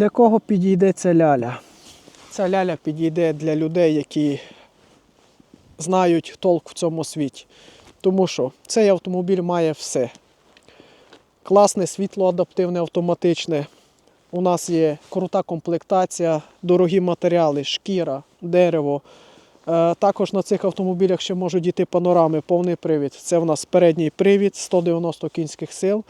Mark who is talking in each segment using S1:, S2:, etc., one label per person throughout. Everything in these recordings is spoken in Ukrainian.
S1: Для кого підійде ця ляля? Ця ляля підійде для людей, які знають толк в цьому світі. Тому що цей автомобіль має все. Класне світло адаптивне, автоматичне. У нас є крута комплектація, дорогі матеріали, шкіра, дерево. Е, Також на цих автомобілях ще можуть йти панорами, повний привід. Це в нас передній привід, 190 кінських сил.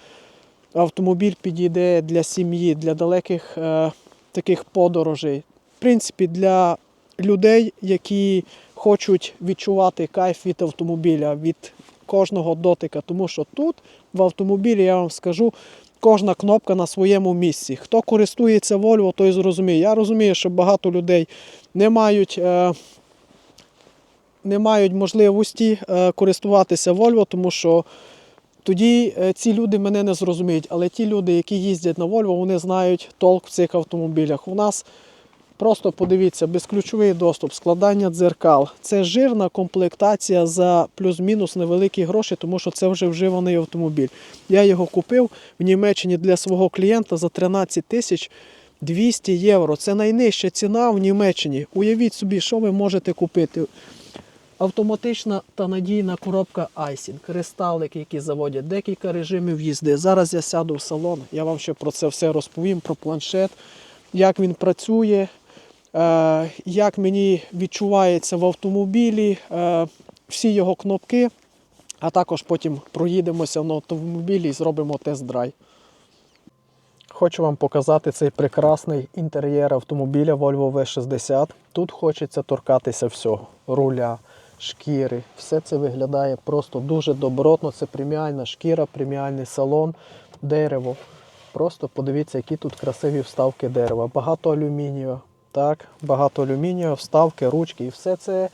S1: Автомобіль підійде для сім'ї, для далеких е, таких подорожей. В принципі, для людей, які хочуть відчувати кайф від автомобіля, від кожного дотика. Тому що тут в автомобілі, я вам скажу, кожна кнопка на своєму місці. Хто користується Volvo, той зрозуміє. Я розумію, що багато людей не мають. Е, не мають можливості е, користуватися Volvo, тому що тоді е, ці люди мене не зрозуміють. Але ті люди, які їздять на Volvo, вони знають толк в цих автомобілях. У нас просто подивіться, безключовий доступ, складання дзеркал. Це жирна комплектація за плюс-мінус невеликі гроші, тому що це вже вживаний автомобіль. Я його купив в Німеччині для свого клієнта за 13 тисяч 200 євро. Це найнижча ціна в Німеччині. Уявіть собі, що ви можете купити. Автоматична та надійна коробка Айсін, кристалики, які заводять, декілька режимів їзди. Зараз я сяду в салон, я вам ще про це все розповім, про планшет, як він працює, е, як мені відчувається в автомобілі, е, всі його кнопки, а також потім проїдемося на автомобілі і зробимо тест-драйв. Хочу вам показати цей прекрасний інтер'єр автомобіля Volvo V60. Тут хочеться торкатися всього: руля, шкіри. Все це виглядає просто дуже добротно. Це преміальна шкіра, преміальний салон, дерево. Просто подивіться, які тут красиві вставки дерева. Багато алюмінію. Так, багато алюмінію, вставки, ручки. І все це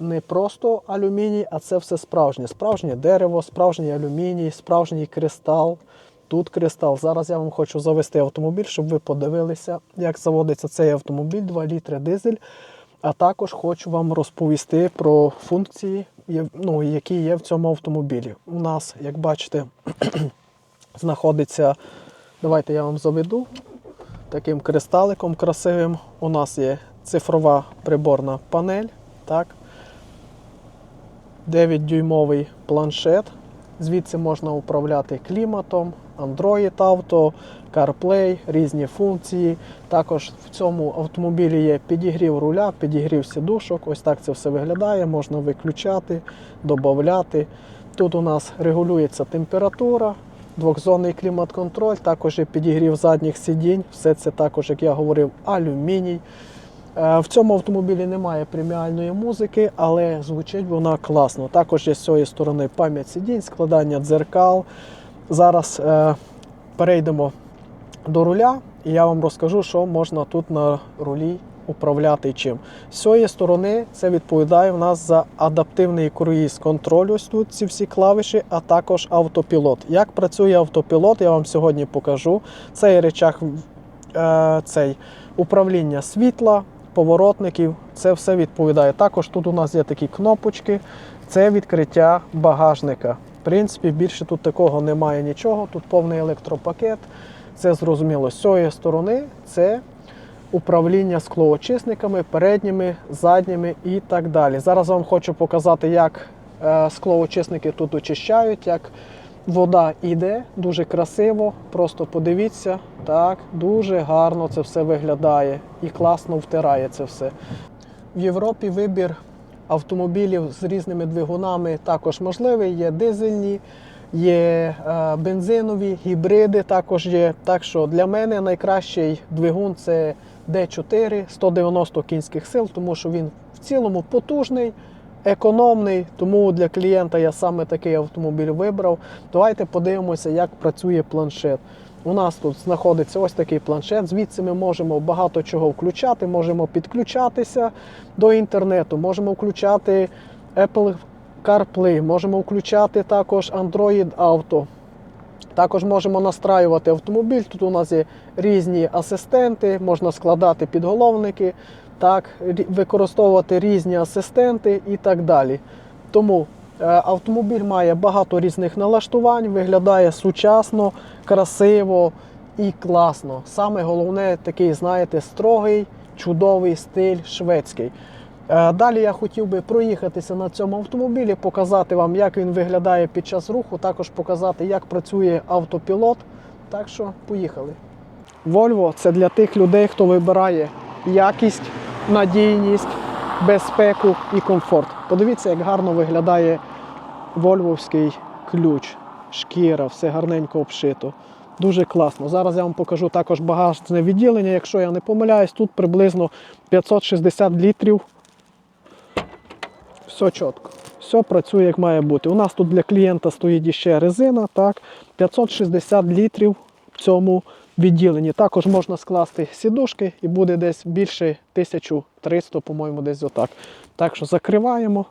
S1: не просто алюміній, а це все справжнє. Справжнє дерево, справжній алюміній, справжній кристал. Тут кристал. Зараз я вам хочу завести автомобіль, щоб ви подивилися, як заводиться цей автомобіль, 2 літри дизель. А також хочу вам розповісти про функції, ну, які є в цьому автомобілі. У нас, як бачите, знаходиться. Давайте я вам заведу таким кристаликом красивим. У нас є цифрова приборна панель. Так. 9-дюймовий планшет. Звідси можна управляти кліматом, Android Auto, CarPlay, різні функції. Також в цьому автомобілі є підігрів руля, підігрів сідушок. Ось так це все виглядає. Можна виключати, додати. Тут у нас регулюється температура, двохзонний клімат-контроль, також є підігрів задніх сидінь. Все це також, як я говорив, алюміній. Е, В цьому автомобілі немає преміальної музики, але звучить вона класно. Також є з цієї сторони пам'ять сидінь, складання дзеркал. Зараз е, перейдемо до руля, і я вам розкажу, що можна тут на рулі управляти чим. З цієї сторони це відповідає в нас за адаптивний круїз контроль. Ось тут ці всі клавіші, а також автопілот. Як працює автопілот, я вам сьогодні покажу. Це є речах е, цей управління світла, поворотників. Це все відповідає. Також тут у нас є такі кнопочки. Це відкриття багажника. В принципі, більше тут такого немає нічого. Тут повний електропакет. Це зрозуміло з цієї сторони. Це управління склоочисниками, передніми, задніми і так далі. Зараз вам хочу показати, як е, склоочисники тут очищають, як вода йде, дуже красиво. Просто подивіться, так, дуже гарно це все виглядає і класно втирає це все. В Європі вибір автомобілів з різними двигунами також можливий. Є дизельні, є е, бензинові, гібриди також є. Так що для мене найкращий двигун це D4 190 кінських сил, тому що він в цілому потужний. Економний, тому для клієнта я саме такий автомобіль вибрав. Давайте подивимося, як працює планшет. У нас тут знаходиться ось такий планшет. Звідси ми можемо багато чого включати, можемо підключатися до інтернету, можемо включати Apple CarPlay, можемо включати також Android Auto. Також можемо настраювати автомобіль. Тут у нас є різні асистенти, можна складати підголовники, так, використовувати різні асистенти і так далі. Тому е, автомобіль має багато різних налаштувань, виглядає сучасно, красиво і класно. Саме головне, такий, знаєте, строгий, чудовий стиль шведський. Е, Далі я хотів би проїхатися на цьому автомобілі, показати вам, як він виглядає під час руху, також показати, як працює автопілот. Так що поїхали. Volvo це для тих людей, хто вибирає якість, надійність, безпеку і комфорт. Подивіться, як гарно виглядає вольвовський ключ, шкіра, все гарненько обшито. Дуже класно. Зараз я вам покажу також багажне відділення. Якщо я не помиляюсь, тут приблизно 560 літрів. Все чітко. Все працює як має бути. У нас тут для клієнта стоїть іще резина, так, 560 літрів в цьому відділенні. Також можна скласти сідушки і буде десь більше 1300, по-моєму, десь отак. Так що закриваємо.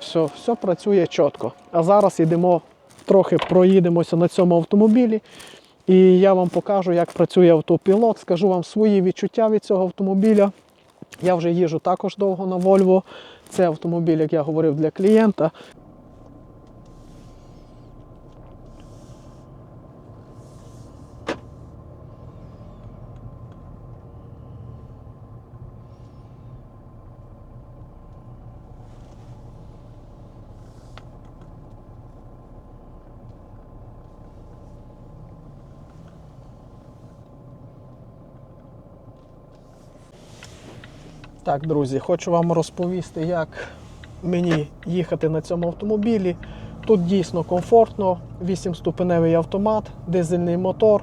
S1: Все, все працює чітко. А зараз йдемо, трохи проїдемося на цьому автомобілі. І я вам покажу, як працює автопілот. Скажу вам свої відчуття від цього автомобіля. Я вже їжджу також довго на Volvo. Це автомобіль, як я говорив, для клієнта. Так, друзі, хочу вам розповісти, як мені їхати на цьому автомобілі. Тут дійсно комфортно, 8-ступеневий автомат, дизельний мотор.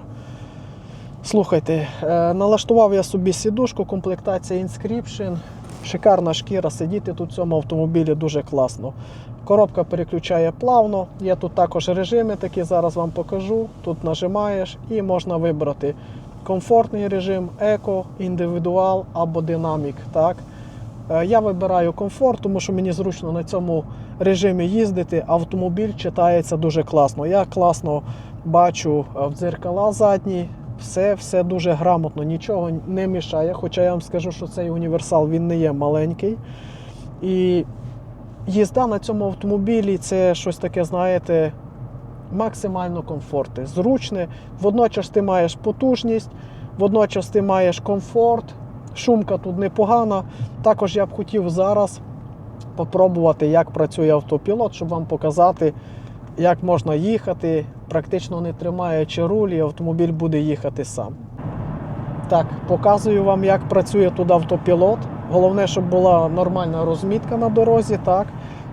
S1: Слухайте, е, налаштував я собі сідушку, комплектація Inscription. Шикарна шкіра, сидіти тут в цьому автомобілі дуже класно. Коробка переключає плавно. Є тут також режими, такі зараз вам покажу. Тут нажимаєш і можна вибрати комфортний режим, еко, індивідуал або динамік. Так? Е, Я вибираю комфорт, тому що мені зручно на цьому режимі їздити. Автомобіль читається дуже класно. Я класно бачу е, в дзеркала задні. Все, все дуже грамотно, нічого не мішає. Хоча я вам скажу, що цей універсал він не є маленький. І їзда на цьому автомобілі це щось таке, знаєте, максимально комфортне, зручне. Водночас ти маєш потужність, водночас ти маєш комфорт, шумка тут непогана. Також я б хотів зараз попробувати, як працює автопілот, щоб вам показати, як можна їхати, практично не тримаючи руль, і автомобіль буде їхати сам. Так, показую вам, як працює тут автопілот. Головне, щоб була нормальна розмітка на дорозі, так.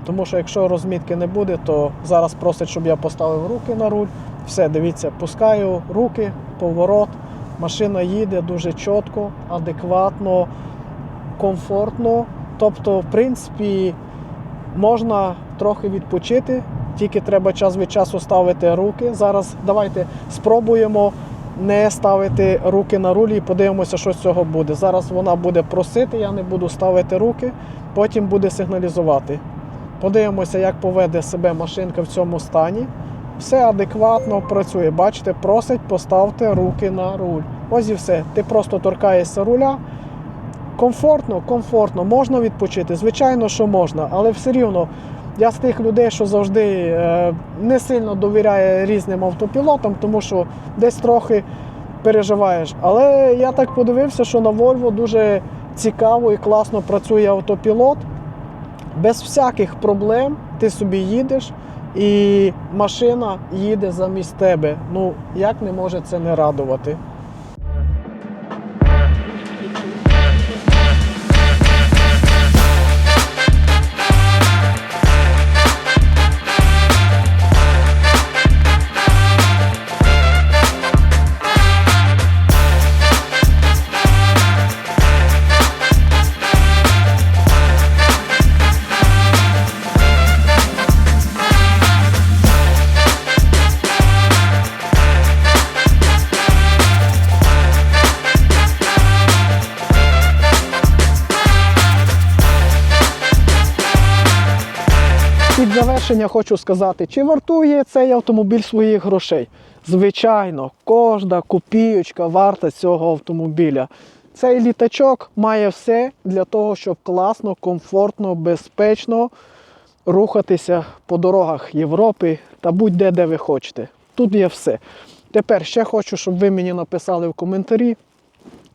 S1: Тому що якщо розмітки не буде, то зараз просить, щоб я поставив руки на руль. Все, дивіться, пускаю руки, поворот. Машина їде дуже чітко, адекватно, комфортно. Тобто, в принципі, можна трохи відпочити, тільки треба час від часу ставити руки. Зараз давайте спробуємо не ставити руки на рулі і подивимося, що з цього буде. Зараз вона буде просити, я не буду ставити руки, потім буде сигналізувати. Подивимося, як поведе себе машинка в цьому стані. Все адекватно працює. Бачите, просить поставте руки на руль. Ось і все. Ти просто торкаєшся руля. Комфортно, комфортно, можна відпочити. Звичайно, що можна, але все рівно я з тих людей, що завжди е, не сильно довіряє різним автопілотам, тому що десь трохи переживаєш. Але я так подивився, що на Volvo дуже цікаво і класно працює автопілот. Без всяких проблем ти собі їдеш, і машина їде замість тебе. Ну, як не може це не радувати? Під завершення хочу сказати, чи вартує цей автомобіль своїх грошей? Звичайно, кожна копійочка варта цього автомобіля. Цей літачок має все для того, щоб класно, комфортно, безпечно рухатися по дорогах Європи та будь-де, де ви хочете. Тут є все. Тепер ще хочу, щоб ви мені написали в коментарі.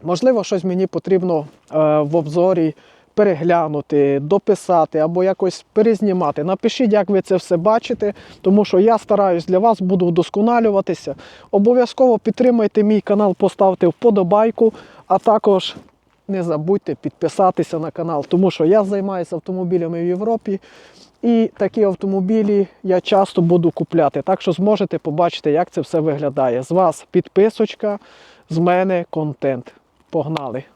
S1: Можливо, щось мені потрібно е, в обзорі переглянути, дописати або якось перезнімати. Напишіть, як ви це все бачите, тому що я стараюсь для вас, буду вдосконалюватися. Обов'язково підтримайте мій канал, поставте вподобайку, а також не забудьте підписатися на канал, тому що я займаюся автомобілями в Європі. І такі автомобілі я часто буду купляти. Так що зможете побачити, як це все виглядає. З вас підписочка, з мене контент. Погнали!